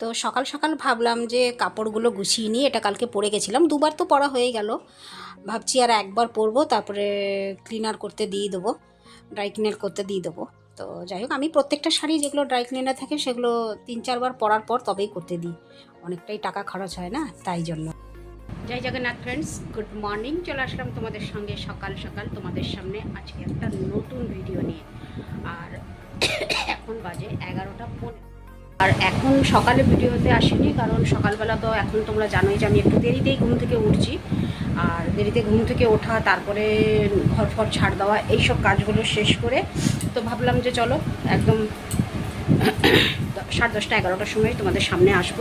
তো সকাল সকাল ভাবলাম যে কাপড়গুলো গুছিয়ে নিয়ে এটা কালকে পরে গেছিলাম। দুবার তো পরা হয়ে গেল। ভাবছি আর একবার পরবো, তারপরে ক্লিনার করতে দিয়ে দেবো ড্রাই ক্লিনার করতে দিয়ে দেবো। তো যাই হোক, আমি প্রত্যেকটা শাড়ি যেগুলো ড্রাই ক্লিনার থাকে সেগুলো তিন চারবার পরার পর তবেই করতে দিই। অনেকটাই টাকা খরচ হয় না, তাই জন্য। জয় জগন্নাথ ফ্রেন্ডস গুড মর্নিং চলে আসলাম তোমাদের সঙ্গে সকাল সকাল তোমাদের সামনে আজকে একটা নতুন ভিডিও নিয়ে। আর এখন বাজে এগারোটা পনেরো। আর এখন সকালে ভিডিওতে আসিনি, কারণ সকালবেলা তো এখন তোমরা জানোই যে আমি একটু দেরিতেই ঘুম থেকে উঠছি। আর দেরিতে ঘুম থেকে ওঠা, তারপরে ঘর ফর ছাড় দেওয়া, এইসব কাজগুলো শেষ করে তো ভাবলাম যে চলো একদম সাড়ে দশটা, এগারোটার সময় তোমাদের সামনে আসব।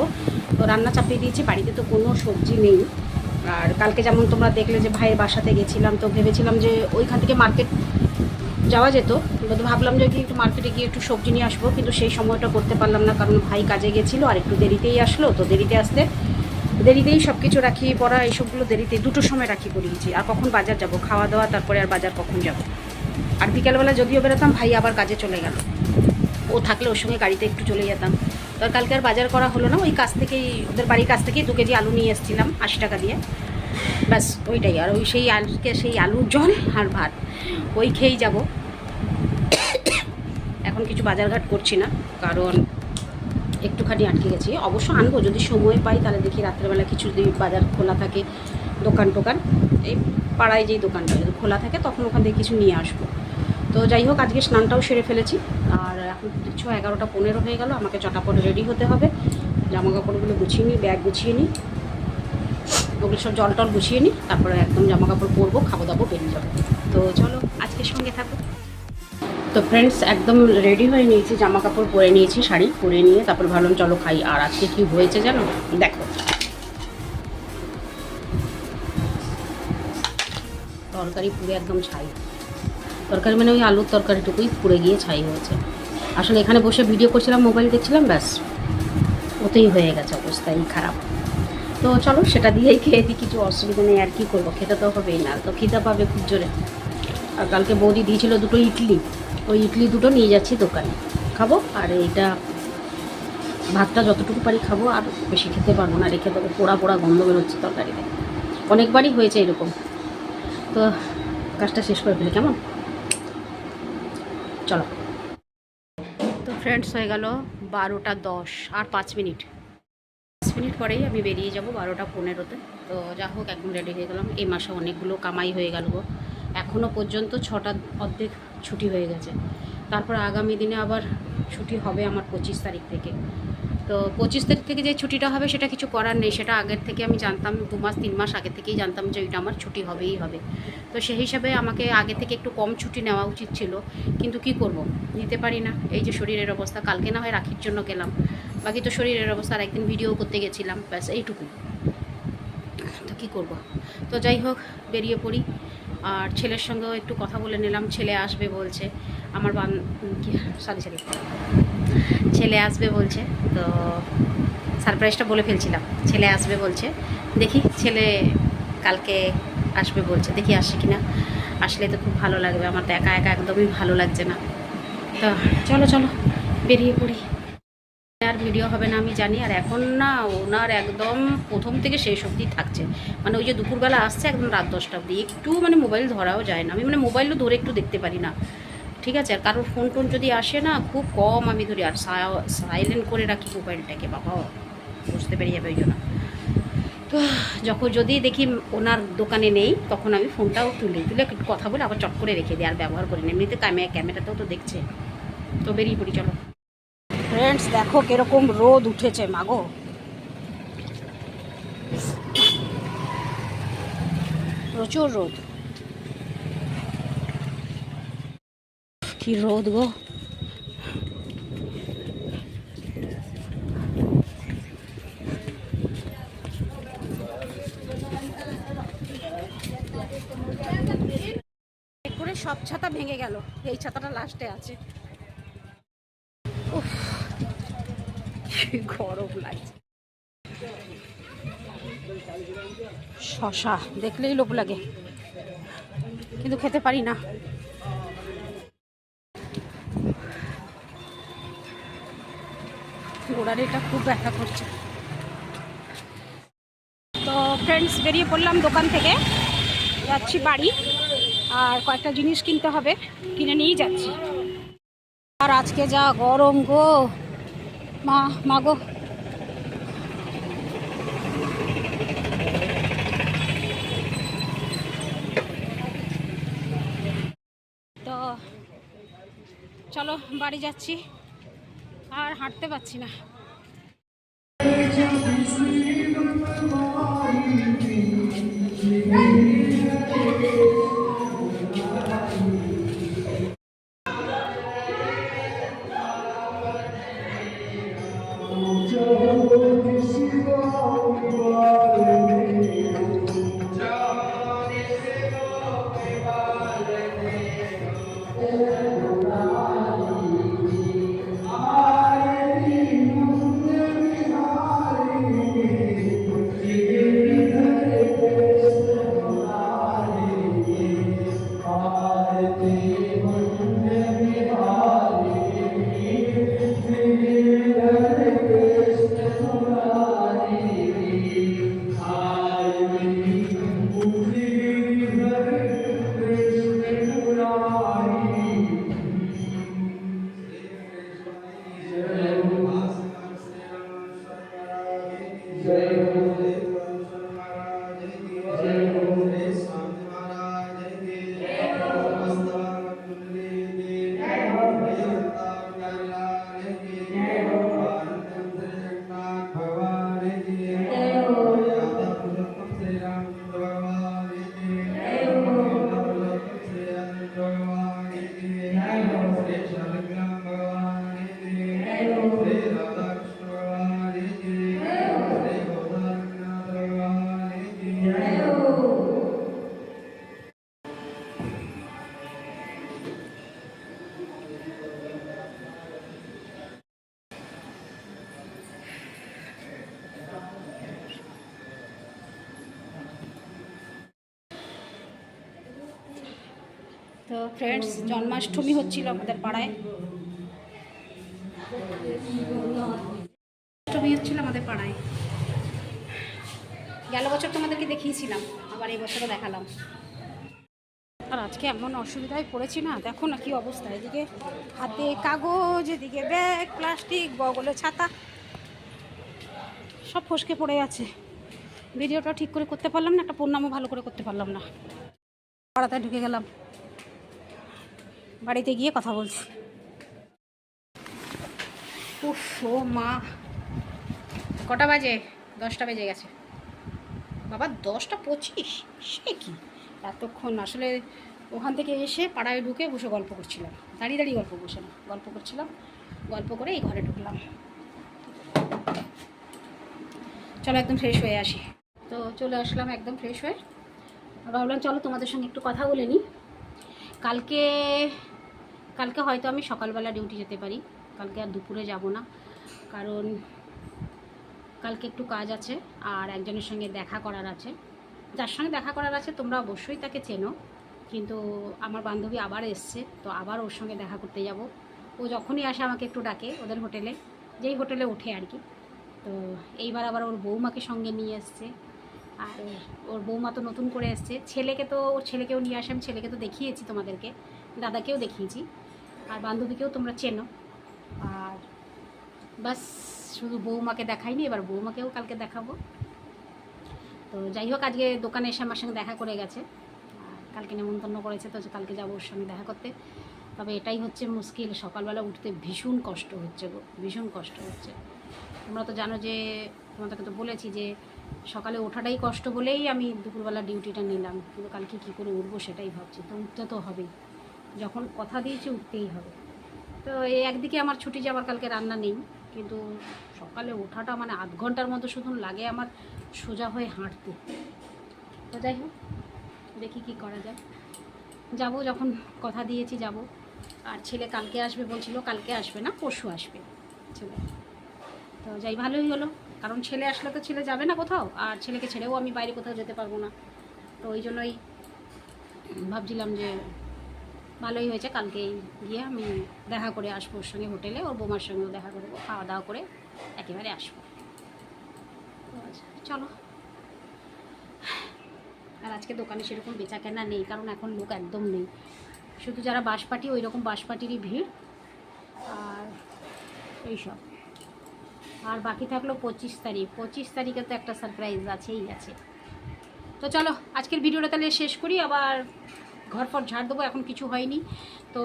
তো রান্না চাপিয়ে দিয়েছি, বাড়িতে তো কোনো সবজি নেই। আর কালকে যেমন তোমরা দেখলে যে ভাইয়ের বাসাতে গেছিলাম, তো ভেবেছিলাম যে ওইখান থেকে মার্কেট যাওয়া যেত, কিন্তু ভাবলাম যে একটু মার্কেটে গিয়ে একটু সবজি নিয়ে আসব, কিন্তু সেই সময়টা করতে পারলাম না, কারণ ভাই কাজে গেছিল, আর একটু দেরিতেই আসলো, তো দেরিতে আসতে দেরিতেই সব কিছু রাখি, পড়া এইসবগুলো দেরিতে দুটোর সময় রাখি করিয়েছি, আর কখন বাজার যাব, খাওয়া দাওয়া, তারপরে আর বাজার কখন যাব। আর বিকালবেলা যদিও বেরোতাম, ভাই আবার কাজে চলে গেল। ও থাকলে ওর সঙ্গে গাড়িতে একটু চলে যেতাম। তো কালকে আর বাজার করা হলো না, ওই কাছ থেকেই, ওদের বাড়ির কাছ থেকেই দু কেজি আলু নিয়ে এসেছিলাম, আশি টাকা দিয়ে। ব্যাস, ওইটাই। আর ওই সেই আলুকে সেই আলুর জল আর ভাত, ওই খেয়েই যাব। এখন কিছু বাজারঘাট করছি না, কারণ একটুখানি আটকে গেছি। অবশ্য আনব, যদি সময় পাই তাহলে দেখি রাত্রেবেলা কিছু যদি বাজার খোলা থাকে, দোকান টোকান, এই পাড়ায় যেই দোকানটা যদি খোলা থাকে তখন ওখান থেকে কিছু নিয়ে আসব। তো যাই হোক, আজকে স্নানটাও সেরে ফেলেছি। আর এখন দেখছ, এগারোটা পনেরো হয়ে গেল, আমাকে চটাপট রেডি হতে হবে। জামা কাপড়গুলো গুছিয়ে নিই ব্যাগ গুছিয়ে নিই ওগুলো সব জল টল গুছিয়ে নিই, তারপরে একদম জামা কাপড় পরবো, খাব দাবো, বেরিয়ে যাব। তো চলো আজকের সঙ্গে থাকো। তো ফ্রেন্ডস একদম রেডি হয়ে নিয়েছি, জামা কাপড় পরে নিয়েছি, শাড়ি পরে নিয়ে, তারপর ভাবলাম চলো খাই। আর আজকে কি হয়েছে জানো? দেখো। তরকারি পুরে একদম ছাই। তরকারি মানে ওই আলুর তরকারিটুকুই পুড়ে গিয়ে ছাই হয়েছে। আসলে এখানে বসে ভিডিও করছিলাম মোবাইল দেখছিলাম, ব্যাস। ওতেই হয়ে গেছে অবস্থা, এই খারাপ। তো চলো সেটা দিয়েই খেয়ে দিই, কিছু অসুবিধা নেই, আর কি করব? খেতে তো হবেই না, তো খিদে পাবে খুব জোরে। আর কালকে বৌদি দিয়েছিল দুটো ইডলি, ওই ইডলি দুটো নিয়ে যাচ্ছি দোকানে। খাব, আর এইটা ভাতটা যতটুকু পারি খাব, আর বেশি খেতে পারব না, রেখে দেবো, পোড়া পোড়া গন্ধ বেরোচ্ছে তরকারিতে। অনেকবারই হয়েছে এরকম। তো কাজটা শেষ করে ফেলি, কেমন? চলো। তো ফ্রেন্ডস হয়ে গেল বারোটা দশ, আর পাঁচ মিনিট। মিনিট পরেই আমি বেরিয়ে যাব বারোটা পনেরোতে। তো যা হোক একদম রেডি হয়ে গেলাম। এই মাসে অনেকগুলো কামাই হয়ে গেল এখনও পর্যন্ত ছটা অর্ধেক ছুটি হয়ে গেছে। তারপর আগামী দিনে আবার ছুটি হবে আমার পঁচিশ তারিখ থেকে। তো পঁচিশ তারিখ থেকে যে ছুটিটা হবে, সেটা কিছু করার নেই। সেটা আগের থেকে আমি জানতাম, দু মাস, তিন মাস আগে থেকেই জানতাম যে ওইটা আমার ছুটি হবেই হবে। তো সেই হিসাবে আমাকে আগে থেকে একটু কম ছুটি নেওয়া উচিত ছিল। কিন্তু কি করব? নিতে পারি না। এই যে শরীরের অবস্থা, কালকে না হয় রাখির জন্য গেলাম। বাকি তো শরীরের অবস্থা আর একদিন ভিডিও করতে গেছিলাম, ব্যাস এইটুকু। তো কী করব? তো যাই হোক, বেরিয়ে পড়ি। আর ছেলের সঙ্গেও একটু কথা বলে নিলাম, ছেলে আসবে বলছে। আমার বান কি? সরি সরি ছেলে আসবে বলছে, তো সারপ্রাইজটা বলে ফেলছিলাম। ছেলে আসবে বলছে, দেখি ছেলে কালকে আসবে বলছে, দেখি আসে কি না আসলে তো খুব ভালো লাগবে, আমার তো একা একা একদমই ভালো লাগছে না। তো চলো চলো, বেরিয়ে পড়ি। ভিডিও হবে না, আমি জানি। আর এখন না, ওনার একদম প্রথম থেকে শেষ অবধি থাকছে। মানে ওই যে দুপুরবেলা আসছে একদম রাত দশটা অবধি। একটু মানে মোবাইল ধরাও যায় না। আমি মানে মোবাইলও ধরে একটু দেখতে পারি না। ঠিক আছে? আর কারোর ফোন টোন যদি আসে না, খুব কম আমি ধরি। আর সাইলেন্ট করে রাখি মোবাইলটাকে বাবা বুঝতে পেরে যাবে ওই জন্য। তো যখন যদি দেখি ওনার দোকানে নেই, তখন আমি ফোনটাও তুলি, তুলে কথা বলে আবার চট করে রেখে দিই। আর ব্যবহার করি না এমনিতে ক্যামেরা ক্যামেরাতেও তো দেখছে। তো বেরিয়ে পড়ি, চলো। ফ্রেন্ডস দেখো কীরকম রোদ উঠেছে, মাগো। প্রচুর রোদ। কি রোদ গো। সব ছাতা ভেঙে গেল। এই ছাতাটা লাস্টে আছে উফ কি গরম লাগছে। শশা, দেখলেই লোভ লাগে। কিন্তু খেতে পারি না। গোড়ালিটা খুব ব্যথা করছে। তো ফ্রেন্ডস বেরিয়ে পড়লাম দোকান থেকে। যাচ্ছি বাড়ি। আর কয়েকটা জিনিস কিনতে হবে। কিনে নিয়েই যাচ্ছি। আর আজকে যা গরম গো! মা মা গো। তো চলো বাড়ি যাচ্ছি আর হাঁটতে পারছি না। happy birthday. তো ফ্রেন্ডস জন্মাষ্টমী হচ্ছিল আমাদের পাড়ায়। অষ্টমী হচ্ছিল আমাদের পাড়ায়। গেল বছর তোমাদেরকে দেখিয়েছিলাম, আবার এই বছরও দেখালাম। আর আজকে এমন অসুবিধায় পড়েছি না, দেখো না কি অবস্থা। এদিকে হাতে কাগজ, এদিকে ব্যাগ, প্লাস্টিক, বগলে ছাতা, সব ফসকে পড়ে আছে। ভিডিওটা ঠিক করে করতে পারলাম না, একটা পূর্ণামও ভালো করে করতে পারলাম না। পাড়াতে ঢুকে গেলাম। বাড়িতে গিয়ে কথা বলছি। ও মা। কটা বাজে? দশটা বেজে গেছে। বাবা, দশটা পঁচিশ? সে কি? এতক্ষণ আসলে ওখান থেকে এসে পাড়ায় ঢুকে বসে গল্প করছিলাম। দাঁড়িয়ে দাঁড়িয়ে গল্প বসে গল্প করছিলাম, গল্প করে এই ঘরে ঢুকলাম। চলো একদম ফ্রেশ হয়ে আসি। তো চলে আসলাম একদম ফ্রেশ হয়ে। ভাবলাম চলো তোমাদের সঙ্গে একটু কথা বলে নিই। কালকে কালকে হয়তো আমি সকালবেলা ডিউটি যেতে পারি। কালকে আর দুপুরে যাব না। কারণ কালকে একটু কাজ আছে আর একজনের সঙ্গে দেখা করার আছে। যার সঙ্গে দেখা করার আছে, তোমরা অবশ্যই তাকে চেনো। কিন্তু আমার বান্ধবী আবার এসছে, তো আবার ওর সঙ্গে দেখা করতে যাব। ও যখনই আসে আমাকে একটু ডাকে ওদের হোটেলে। যেই হোটেলে ওঠে আর কি। তো এইবার আবার ওর বৌমাকে সঙ্গে নিয়ে এসছে। আর ওর বৌমা তো নতুন করে এসছে। ছেলেকে তো, ওর ছেলেকেও নিয়ে আসে, আমি ছেলেকে তো দেখিয়েছি তোমাদেরকে। দাদাকেও দেখিয়েছি। আর বান্ধবীকেও তোমরা চেনো। আর বাস, শুধু বৌমাকে দেখাইনি, এবার বৌমাকেও কালকে দেখাবো। তো যাই হোক, আজকে দোকানে এসে আমার সঙ্গে দেখা করে গেছে। কালকে নেমন্তন্ন করেছে তো কালকে যাব ওর সঙ্গে দেখা করতে। তবে এটাই হচ্ছে মুশকিল, সকালবেলা উঠতে ভীষণ কষ্ট হচ্ছে গো, ভীষণ কষ্ট হচ্ছে। তোমরা তো জানো যে তোমাদেরকে তো বলেছি যে সকালে ওঠাটাই কষ্ট বলেই আমি দুপুরবেলা ডিউটিটা নিলাম। কিন্তু কালকে কী করে উঠবো সেটাই ভাবছি। তো উঠতে তো হবেই। যখন কথা দিয়েছি উঠতেই হবে। তো এই একদিকে আমার ছুটি যাওয়ার কালকে রান্না নেই, কিন্তু সকালে ওঠাটা মানে আধ ঘণ্টার মতো শুধু লাগে আমার সোজা হয়ে হাঁটতে। তো যাই হোক, দেখি কী করা যায়। যাব যখন কথা দিয়েছি যাব। আর ছেলে কালকে আসবে বলছিল, কালকে আসবে না, পরশু আসবে। ছেলে। তো যাই, ভালোই হলো। কারণ ছেলে আসলে তো ছেলে যাবে না কোথাও, আর ছেলেকে ছেড়েও আমি বাইরে কোথাও যেতে পারব না। তো ওই জন্যই ভাবছিলাম যে ভালোই হয়েছে কালকেই গিয়ে আমি দেখা করে আসব ওর সঙ্গে হোটেলে, ওর বৌমার সঙ্গেও দেখা করব খাওয়া দাওয়া করে একেবারে আসব। চলো। আর আজকে দোকানে সেরকম বেচা কেনা নেই, কারণ এখন লোক একদম নেই। শুধু যারা বাঁশপাটি ওই রকম বাঁশপাটিরই ভিড়। আর এইসব। আর বাকি থাকল পঁচিশ তারিখ। পঁচিশ তারিখে তো একটা সারপ্রাইজ আছেই, আছে। তো চলো, আজকের ভিডিওটা তাহলে শেষ করি। আবার ঘর ফর ঝাড় দেবো, এখন কিছু হয়নি। তো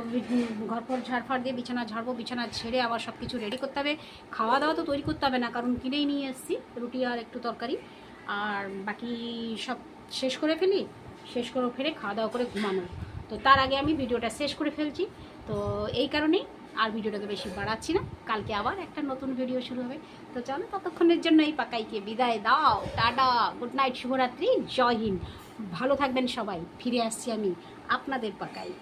ঘর ফর ঝাড় ফাড় দিয়ে বিছানা ঝাড়বো, বিছানা ছেড়ে আবার সব কিছু রেডি করতে হবে। খাওয়া দাওয়া তো তৈরি করতে হবে না, কারণ কিনেই নিয়ে এসেছি, রুটি আর একটু তরকারি। আর বাকি সব শেষ করে ফেলি, শেষ করে ফেলে খাওয়া দাওয়া করে ঘুমানো। তো তার আগে আমি ভিডিওটা শেষ করে ফেলছি। তো এই কারণেই আর ভিডিওটাকে বেশি বাড়াচ্ছি না। কালকে আবার একটা নতুন ভিডিও শুরু হবে। তো চলো, ততক্ষণের জন্য এই পাকাইকে বিদায় দাও। টাটা, গুড নাইট, শুভরাত্রি, জয় হিন্দ। ভালো থাকবেন সবাই। ফিরে আসছি আমি আপনাদের পাকাই।